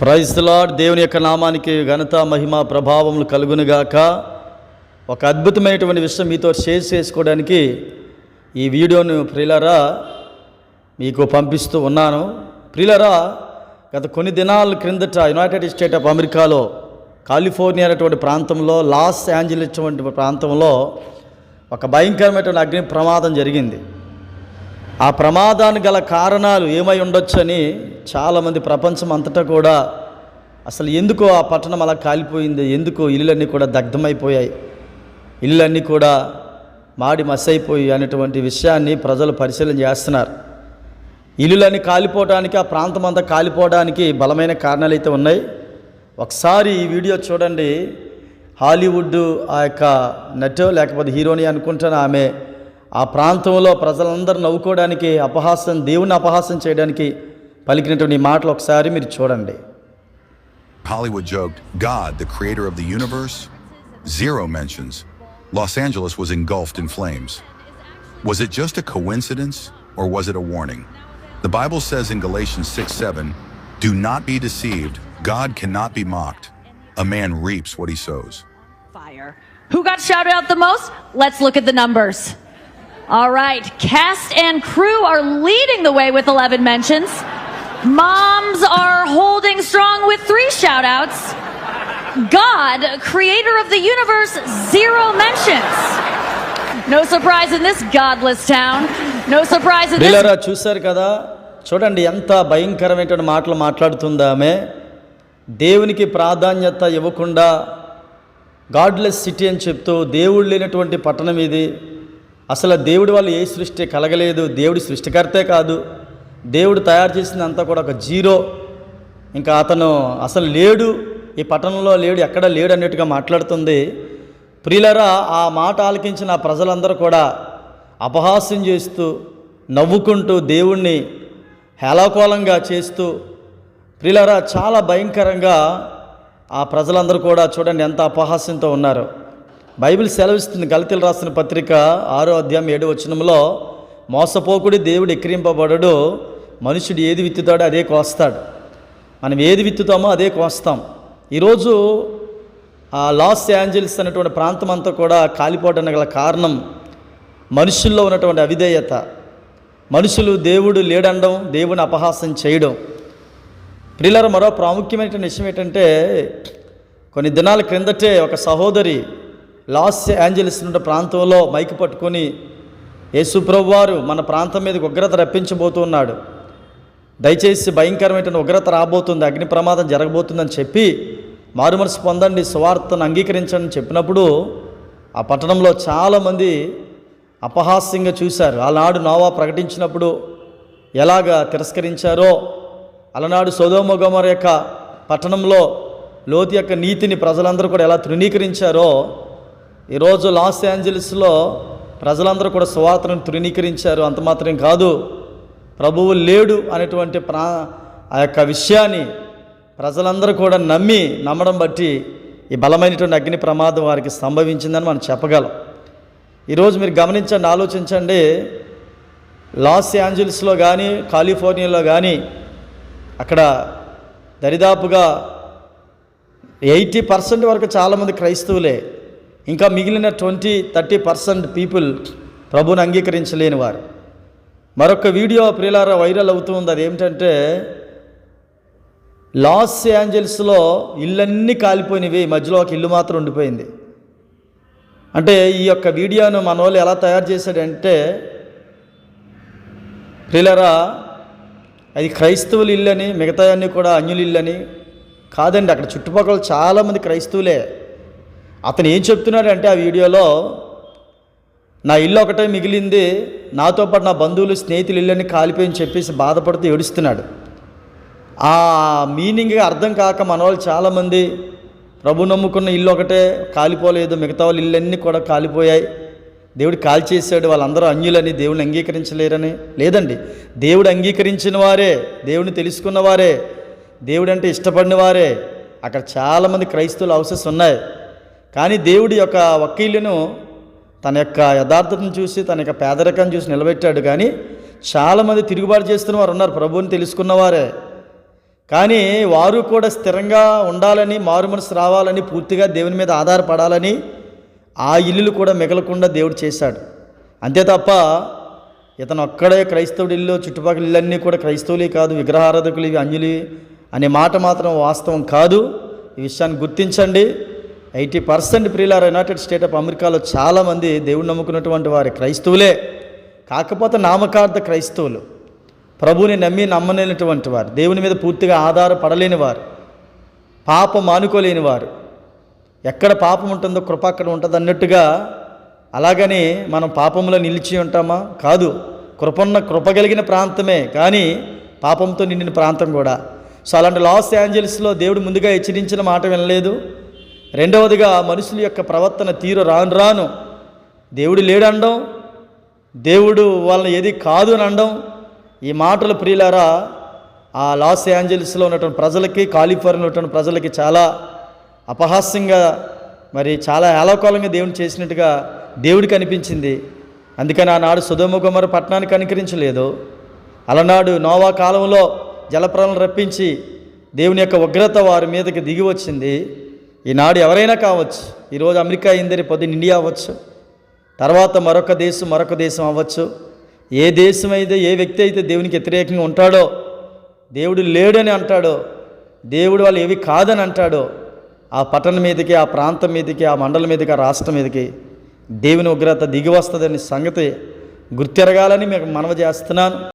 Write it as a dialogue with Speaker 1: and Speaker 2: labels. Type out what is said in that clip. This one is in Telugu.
Speaker 1: ప్రైజ్ దేవుని యొక్క నామానికి ఘనత మహిమ ప్రభావములు కలుగునుగాక. ఒక అద్భుతమైనటువంటి విషయం మీతో షేర్ చేసుకోవడానికి ఈ వీడియోను ప్రిలరా మీకు పంపిస్తూ ఉన్నాను. ప్రిలరా గత కొన్ని దినాల క్రిందట యునైటెడ్ స్టేట్ ఆఫ్ అమెరికాలో కాలిఫోర్నియా అనేటువంటి ప్రాంతంలో లాస్ యాంజలిస్ వంటి ప్రాంతంలో ఒక భయంకరమైనటువంటి అగ్ని ప్రమాదం జరిగింది. ఆ ప్రమాదానికి గల కారణాలు ఏమై ఉండొచ్చని చాలామంది ప్రపంచం అంతటా కూడా అసలు ఎందుకో ఆ పట్టణం అలా కాలిపోయింది ఎందుకో ఇల్లులన్నీ కూడా దగ్ధమైపోయాయి ఇల్లులన్నీ కూడా మాడి మసైపోయి అనేటువంటి విషయాన్ని ప్రజలు పరిశీలన చేస్తున్నారు. ఇల్లులన్నీ కాలిపోవడానికి ఆ ప్రాంతం అంతా కాలిపోవడానికి బలమైన కారణాలు అయితే ఉన్నాయి. ఒకసారి ఈ వీడియో చూడండి. హాలీవుడ్ ఆ యొక్క నటో లేకపోతే హీరోని అనుకుంటాను ఆమె. ఆ ప్రాంతంలో ప్రజలందరూ నవ్వుకోవడానికి అపహాసం దేవుని అపహాసం చేయడానికి పలికినటువంటి మాటలు ఒకసారి మీరు చూడండి
Speaker 2: Hollywood joked, God, the creator of the universe? Zero mentions. Los Angeles was engulfed in flames. Was it just a coincidence or was it a warning? The Bible says in Galatians 6 7, Do not be deceived. God cannot be mocked. A man reaps what he sows.
Speaker 3: Fire. Who got shouted out the most? Let's look at the numbers. All right, cast and crew are leading the way with 11 mentions. Moms are holding strong with three shout outs. God, creator of the universe, zero mentions. No surprise in this godless town. No surprise in this
Speaker 1: డీలరా చూశారు కదా చూడండి ఎంత భయంకరమైనటువంటి మాటలు మాట్లాడుతుందా ఆమె దేవునికి ప్రాధాన్యత ఇవ్వకుండా గాడ్లెస్ సిటీ అని చెప్తూ దేవుడు లేనటువంటి పట్టణం ఇది అసలు దేవుడి వల్ల ఏ సృష్టి కలగలేదు. దేవుడి సృష్టికర్తే కాదు. దేవుడు తయారు చేసిందంతా కూడా ఒక జీరో. ఇంకా అతను అసలు లేడు. ఈ పట్టణంలో లేడు ఎక్కడ లేడు అన్నట్టుగా మాట్లాడుతుంది. ప్రియులరా ఆ మాట ఆలకించిన ప్రజలందరూ కూడా అపహాస్యం చేస్తూ నవ్వుకుంటూ దేవుణ్ణి హేళాకోలంగా చేస్తూ ప్రియులరా చాలా భయంకరంగా ఆ ప్రజలందరూ కూడా చూడండి ఎంత అపహాస్యంతో ఉన్నారు. బైబిల్ సెలవిస్తుంది గలతీలు రాసిన పత్రిక ఆరో అధ్యాయం ఏడు వచనంలో మోసపోకుడి దేవుడు ఎక్కిరింపబడడు మనుషుడు ఏది విత్తుతాడో అదే కోస్తాడు. మనం ఏది విత్తుతామో అదే కోస్తాం. ఈరోజు ఆ లాస్ ఏంజల్స్ అనేటువంటి ప్రాంతం అంతా కూడా కాలిపోవడానికి గల కారణం మనుషుల్లో ఉన్నటువంటి అవిధేయత. మనుషులు దేవుడు లేడండం దేవుని అపహాసం చేయడం. ప్రిల్లర మరో ప్రాముఖ్యమైన విషయం ఏంటంటే కొన్ని దినాల క్రిందటే ఒక సహోదరి లాస్ ఏంజలిస్ నుండి ప్రాంతంలో మైకి పట్టుకొని యేసుప్రభు వారు మన ప్రాంతం మీదకి ఉగ్రత రప్పించబోతున్నాడు. దయచేసి భయంకరమైన ఉగ్రత రాబోతుంది అగ్ని ప్రమాదం జరగబోతుందని చెప్పి మారుమనసు పొందండి సువార్తను అంగీకరించండి చెప్పినప్పుడు ఆ పట్టణంలో చాలామంది అపహాస్యంగా చూశారు. ఆనాడు నోవా ప్రకటించినప్పుడు ఎలాగ తిరస్కరించారో అలనాడు సోదోమగోమర యొక్క పట్టణంలో లోతు యొక్క నీతిని ప్రజలందరూ కూడా ఎలా తృణీకరించారో ఈరోజు లాస్ ఏంజలిస్లో ప్రజలందరూ కూడా సువార్తను తృణీకరించారు. అంత మాత్రం కాదు ప్రభువు లేడు అనేటువంటి ప్రా ఆ యొక్క విషయాన్ని ప్రజలందరూ కూడా నమ్మి నమ్మడం బట్టి ఈ బలమైనటువంటి అగ్ని ప్రమాదం వారికి సంభవించిందని మనం చెప్పగలం. ఈరోజు మీరు గమనించండి ఆలోచించండి. లాస్ ఏంజల్స్లో కానీ కాలిఫోర్నియాలో కానీ అక్కడ దరిదాపుగా ఎయిటీ పర్సెంట్ వరకు చాలామంది క్రైస్తవులే. ఇంకా మిగిలిన ట్వంటీ థర్టీ పర్సెంట్ పీపుల్ ప్రభుని అంగీకరించలేని వారు. మరొక వీడియో ప్రియులారా వైరల్ అవుతుంది. అది ఏమిటంటే లాస్ ఏంజల్స్లో ఇళ్ళన్నీ కాలిపోయినవి మధ్యలో ఒక ఇల్లు మాత్రం ఉండిపోయింది. అంటే ఈ యొక్క వీడియోను మన వాళ్ళు ఎలా తయారు చేశాడంటే ప్రియులరా అది క్రైస్తవులు ఇల్లు అని మిగతా అన్నీ కూడా అన్యుల ఇల్లని కాదండి. అక్కడ చుట్టుపక్కల చాలామంది క్రైస్తవులే. అతను ఏం చెప్తున్నాడంటే ఆ వీడియోలో నా ఇల్లు ఒకటే మిగిలింది నాతో పాటు నా బంధువులు స్నేహితులు ఇల్లు కాలిపోయి చెప్పేసి బాధపడుతూ ఏడుస్తున్నాడు. ఆ మీనింగ్ అర్థం కాక మన వాళ్ళు చాలామంది ప్రభు నమ్ముకున్న ఇల్లు ఒకటే కాలిపోలేదు మిగతా వాళ్ళ ఇల్లన్నీ కూడా కాలిపోయాయి. దేవుడు కాల్చేసాడు వాళ్ళందరూ అన్యులని దేవుని అంగీకరించలేరని. లేదండి దేవుడు అంగీకరించిన వారే దేవుని తెలుసుకున్న వారే దేవుడు అంటే ఇష్టపడిన వారే. అక్కడ చాలామంది క్రైస్తవులు అవసెస్ ఉన్నాయి. కానీ దేవుడి యొక్క వకీలును తన యొక్క యథార్థతను చూసి తన యొక్క పేదరికాన్ని చూసి నిలబెట్టాడు. కానీ చాలామంది తిరుగుబాటు చేస్తున్న వారు ఉన్నారు. ప్రభువుని తెలుసుకున్నవారే కానీ వారు కూడా స్థిరంగా ఉండాలని మారు మనసు రావాలని పూర్తిగా దేవుని మీద ఆధారపడాలని ఆ ఇల్లులు కూడా మిగలకుండా దేవుడు చేశాడు. అంతే తప్ప ఇతను ఒక్కడే క్రైస్తవుడి ఇల్లు చుట్టుపక్కల ఇళ్ళన్నీ కూడా క్రైస్తవులే కాదు విగ్రహారాధకులు ఇవి అన్యులు అనే మాట మాత్రం వాస్తవం కాదు. ఈ విషయాన్ని గుర్తించండి. ఎయిటీ పర్సెంట్ ప్రియులారు యునైటెడ్ స్టేట్ ఆఫ్ అమెరికాలో చాలామంది దేవుడు నమ్ముకున్నటువంటి వారి క్రైస్తవులే. కాకపోతే నామకార్థ క్రైస్తవులు. ప్రభువుని నమ్మి నమ్మలేనటువంటి వారు దేవుని మీద పూర్తిగా ఆధారపడలేని వారు పాపం మానుకోలేని వారు. ఎక్కడ పాపం ఉంటుందో కృప అక్కడ ఉంటుంది అన్నట్టుగా అలాగని మనం పాపంలో నిలిచి ఉంటామా? కాదు. కృపన్న కృప కలిగిన ప్రాంతమే కానీ పాపంతో నిండిన ప్రాంతం కూడా. సో అలాంటి లాస్ ఏంజల్స్లో దేవుడు ముందుగా హెచ్చరించిన మాట వినలేదు. రెండవదిగా మనుషుల యొక్క ప్రవర్తన తీరు రాను రాను. దేవుడు లేడనడం దేవుడు వాళ్ళని ఏది కాదు అని అనడం. ఈ మాటలు ప్రియులారా ఆ లాస్ ఏంజలిస్లో ఉన్నటువంటి ప్రజలకి కాలిఫోర్నియా ఉన్నటువంటి ప్రజలకి చాలా అపహాస్యంగా మరి చాలా ఏలోకాలంగా దేవుని చేసినట్టుగా దేవుడికి అనిపించింది. అందుకని ఆనాడు సుధముగమర పట్టణానికి అనుకరించలేదు. అలనాడు నోవా కాలంలో జలప్రాలను రప్పించి దేవుని యొక్క ఉగ్రత వారి మీదకి దిగి వచ్చింది. ఈనాడు ఎవరైనా కావచ్చు ఈరోజు అమెరికా అయింది రేపు పొద్దున్న ఇండియా అవ్వచ్చు తర్వాత మరొక దేశం మరొక దేశం అవ్వచ్చు ఏ దేశం అయితే ఏ వ్యక్తి అయితే దేవునికి వ్యతిరేకంగా ఉంటాడో దేవుడు లేడని అంటాడో దేవుడు వాళ్ళు ఏవి కాదని అంటాడో ఆ పట్టణం మీదకి ఆ ప్రాంతం మీదకి ఆ మండలం మీదకి ఆ రాష్ట్రం మీదకి దేవుని ఉగ్రత దిగి వస్తుందనే సంగతి గుర్తెరగాలని మీకు మనవి చేస్తున్నాను.